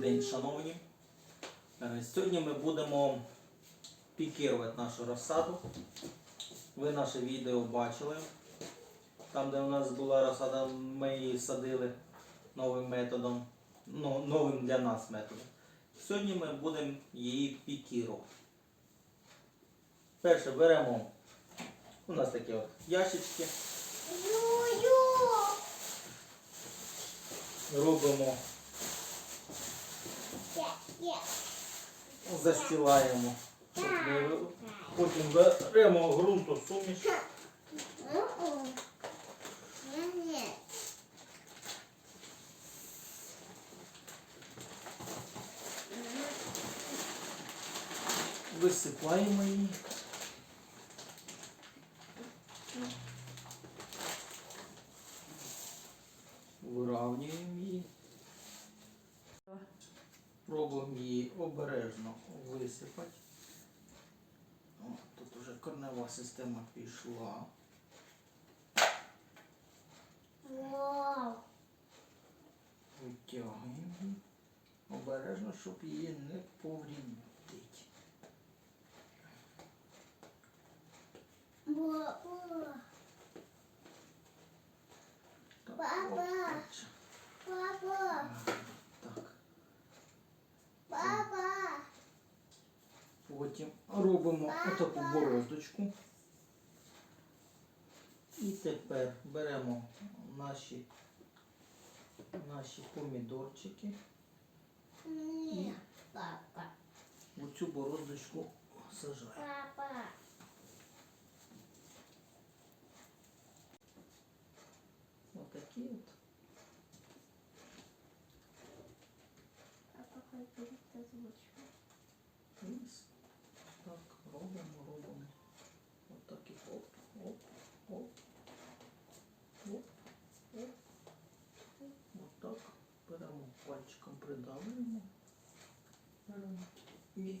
день, шановні. Е, Сьогодні ми будемо пікірувати нашу розсаду. Ви наше відео бачили. Там, де у нас була розсада, ми її садили новим методом, ну, новим для нас методом. Сьогодні ми будемо її пікірувати. Перше беремо у нас такі от ящички, робимо, застілаємо. щоб не- Потім беремо ґрунту суміш. Висипаємо її. Виравнюємо її. Пробуємо її обережно висипати. О, тут вже корнева система пішла. Витягуємо. Обережно, щоб її не поврідити. Потім робимо отаку бороздочку. І тепер беремо наші, наші помідорчики. ні, папа, В цю бороздочку сажаємо. папа, Отакі от. папа, хай пальчиком придавлюємо. Беремо і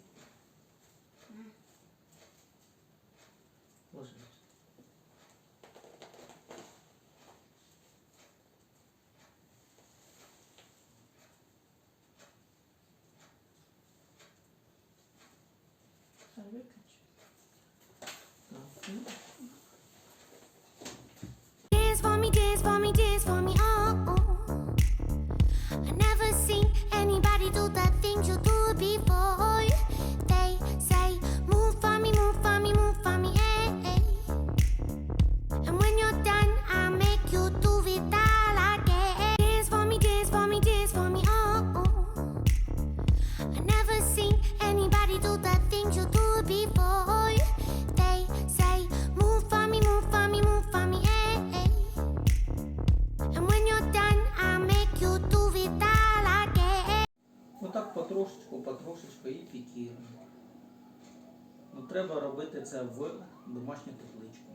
потрошечку, потрошечку і пікіруємо. Ну, треба робити це в домашню тепличку.